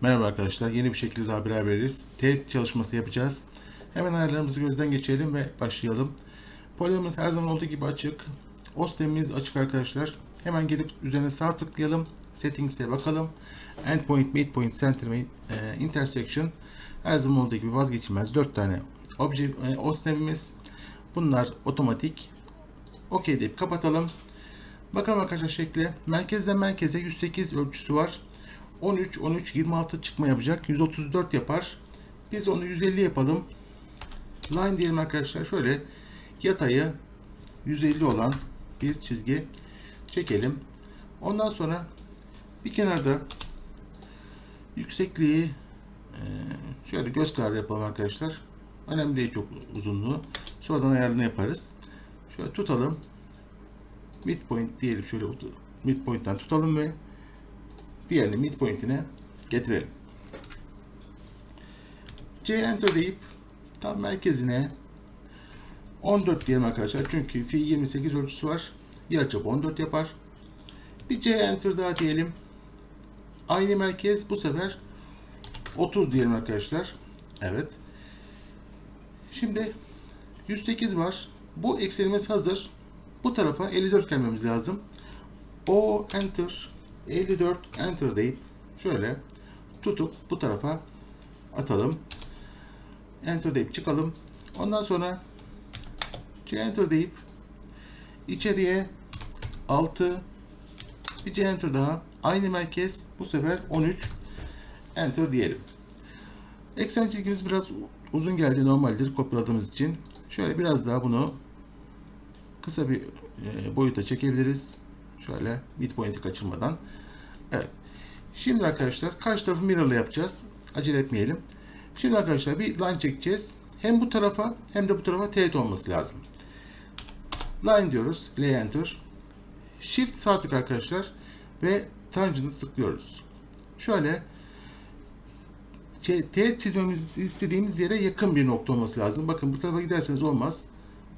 Merhaba arkadaşlar, yeni bir şekilde daha beraberiz. Teğet çalışması yapacağız. Hemen ayarlarımızı gözden geçirelim ve başlayalım. Polyamız her zaman olduğu gibi açık. OSDEM'imiz açık arkadaşlar. Hemen gelip üzerine sağ tıklayalım. Settings'e bakalım. Endpoint, Midpoint, Center e, Intersection. Her zaman olduğu gibi vazgeçilmez. 4 tane obje, e. Bunlar otomatik. OK deyip kapatalım. Bakalım arkadaşlar şekli. Merkezden merkeze 108 ölçüsü var. 13, 13, 26 çıkma yapacak. 134 yapar. Biz onu 150 yapalım. Line diyelim arkadaşlar. Şöyle yatayı 150 olan bir çizgi çekelim. Ondan sonra bir kenarda yüksekliği e, şöyle göz kararı yapalım arkadaşlar. Önemli değil çok uzunluğu. Sonradan ayarını yaparız. Şöyle tutalım. Midpoint diyelim şöyle midpoint'ten tutalım ve diğerini midpoint'ine getirelim. C enter deyip tam merkezine 14 diyelim arkadaşlar. Çünkü fi 28 ölçüsü var. Yarıçapı 14 yapar. Bir C enter daha diyelim. Aynı merkez bu sefer 30 diyelim arkadaşlar. Evet. Şimdi 108 var. Bu eksenimiz hazır. Bu tarafa 54 gelmemiz lazım. O enter 54 enter deyip şöyle tutup bu tarafa atalım. Enter deyip çıkalım. Ondan sonra C enter deyip içeriye 6 bir C enter daha aynı merkez bu sefer 13 enter diyelim. Eksen çizgimiz biraz uzun geldi normaldir kopyaladığımız için. Şöyle biraz daha bunu kısa bir e, boyuta çekebiliriz. Şöyle midpoint'i kaçırmadan. Evet. Şimdi arkadaşlar karşı tarafı mirror'la yapacağız. Acele etmeyelim. Şimdi arkadaşlar bir line çekeceğiz. Hem bu tarafa hem de bu tarafa teğet olması lazım. Line diyoruz. L enter. Shift sağ tık arkadaşlar ve tangent'ı tıklıyoruz. Şöyle şey, teğet çizmemizi istediğimiz yere yakın bir nokta olması lazım. Bakın bu tarafa giderseniz olmaz.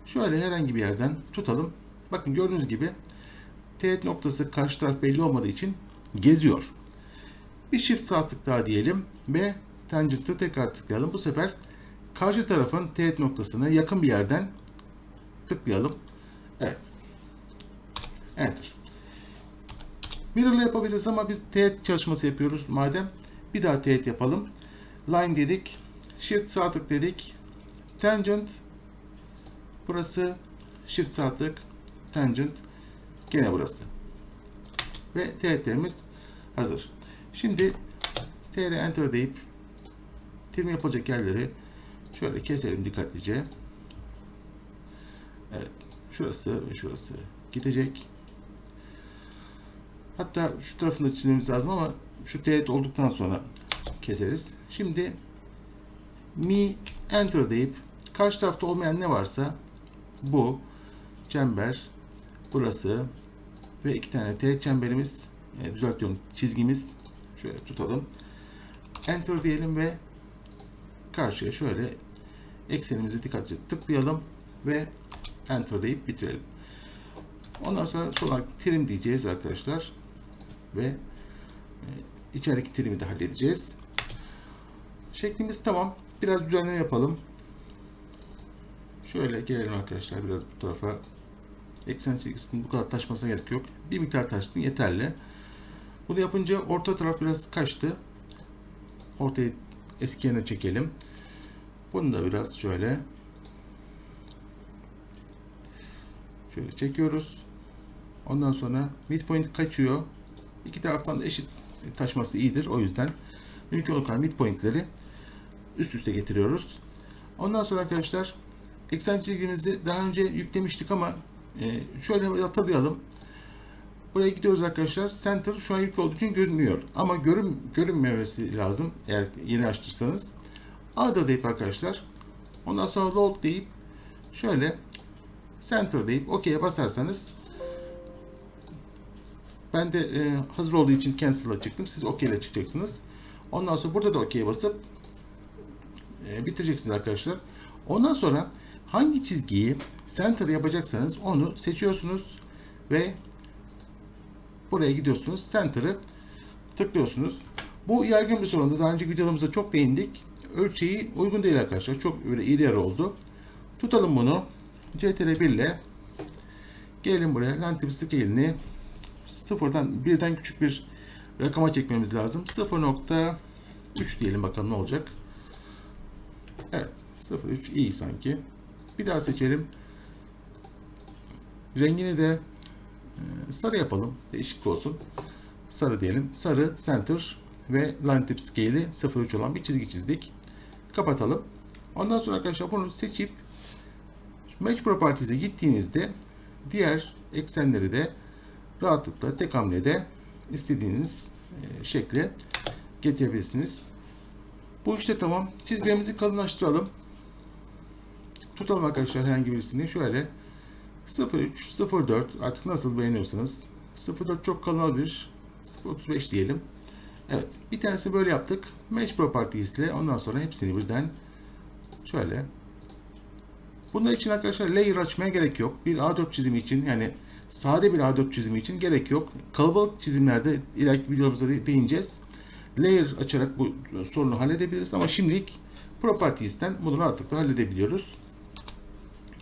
Şöyle herhangi bir yerden tutalım. Bakın gördüğünüz gibi teğet noktası karşı taraf belli olmadığı için geziyor. Bir shift sağ daha diyelim ve tangent'ı tekrar tıklayalım. Bu sefer karşı tarafın teğet noktasına yakın bir yerden tıklayalım. Evet. Enter. Mirror'la yapabiliriz ama biz teğet çalışması yapıyoruz madem. Bir daha teğet yapalım. Line dedik. Shift sağ tık dedik. Tangent. Burası. Shift sağ tık. Tangent. Gene burası. Ve teğetlerimiz hazır. Şimdi TR Enter deyip trim yapacak yerleri şöyle keselim dikkatlice. Evet. Şurası ve şurası gidecek. Hatta şu tarafını çizmemiz lazım ama şu teğet olduktan sonra keseriz. Şimdi mi enter deyip karşı tarafta olmayan ne varsa bu çember burası ve iki tane teğet çemberimiz e, düzeltiyorum çizgimiz şöyle tutalım. Enter diyelim ve karşıya şöyle eksenimizi dikkatlice tıklayalım ve Enter deyip bitirelim. Ondan sonra son trim diyeceğiz arkadaşlar. Ve e, içerideki trimi de halledeceğiz. Şeklimiz tamam. Biraz düzenleme yapalım. Şöyle gelelim arkadaşlar biraz bu tarafa. Eksen çizgisinin bu kadar taşmasına gerek yok. Bir miktar taşsın yeterli. Bunu yapınca orta taraf biraz kaçtı. Ortayı eski yerine çekelim. Bunu da biraz şöyle şöyle çekiyoruz. Ondan sonra midpoint kaçıyor. İki taraftan da eşit taşması iyidir. O yüzden mümkün olan midpointleri üst üste getiriyoruz. Ondan sonra arkadaşlar eksen çizgimizi daha önce yüklemiştik ama e, şöyle hatırlayalım. Buraya gidiyoruz arkadaşlar. Center şu an yüklü olduğu için görünmüyor. Ama görün, görünmemesi lazım eğer yeni açtıysanız. Other deyip arkadaşlar. Ondan sonra load deyip şöyle center deyip OK'ye basarsanız ben de e, hazır olduğu için cancel'a çıktım. Siz OK ile çıkacaksınız. Ondan sonra burada da OK'ye basıp e, bitireceksiniz arkadaşlar. Ondan sonra hangi çizgiyi center yapacaksanız onu seçiyorsunuz ve buraya gidiyorsunuz. Center'ı tıklıyorsunuz. Bu yaygın bir sorundu. Daha önceki videolarımızda çok değindik. Ölçeği uygun değil arkadaşlar. Çok böyle iri yarı oldu. Tutalım bunu. CTRL 1 ile gelelim buraya. Lantip scale'ini sıfırdan birden küçük bir rakama çekmemiz lazım. 0.3 diyelim bakalım ne olacak. Evet. 0.3 iyi sanki. Bir daha seçelim. Rengini de e, sarı yapalım. Değişik olsun. Sarı diyelim. Sarı, center ve line tip scale'i 0.3 olan bir çizgi çizdik. Kapatalım. Ondan sonra arkadaşlar bunu seçip Match Properties'e gittiğinizde diğer eksenleri de rahatlıkla tek hamlede istediğiniz e, şekle getirebilirsiniz. Bu işte tamam. Çizgilerimizi kalınlaştıralım. Tutalım arkadaşlar herhangi birisini. Şöyle 0.3, 0.4 artık nasıl beğeniyorsanız. 0.4 çok kalın olabilir. 0.35 diyelim. Evet. Bir tanesi böyle yaptık. Mesh Properties ile ondan sonra hepsini birden şöyle Bunlar için arkadaşlar layer açmaya gerek yok. Bir A4 çizimi için yani sade bir A4 çizimi için gerek yok. Kalabalık çizimlerde ileriki videolarımızda de- değineceğiz. Layer açarak bu sorunu halledebiliriz ama şimdilik Properties'ten bunu rahatlıkla halledebiliyoruz.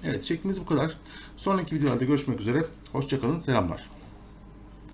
Evet şeklimiz bu kadar. Sonraki videolarda görüşmek üzere. Hoşçakalın. Selamlar.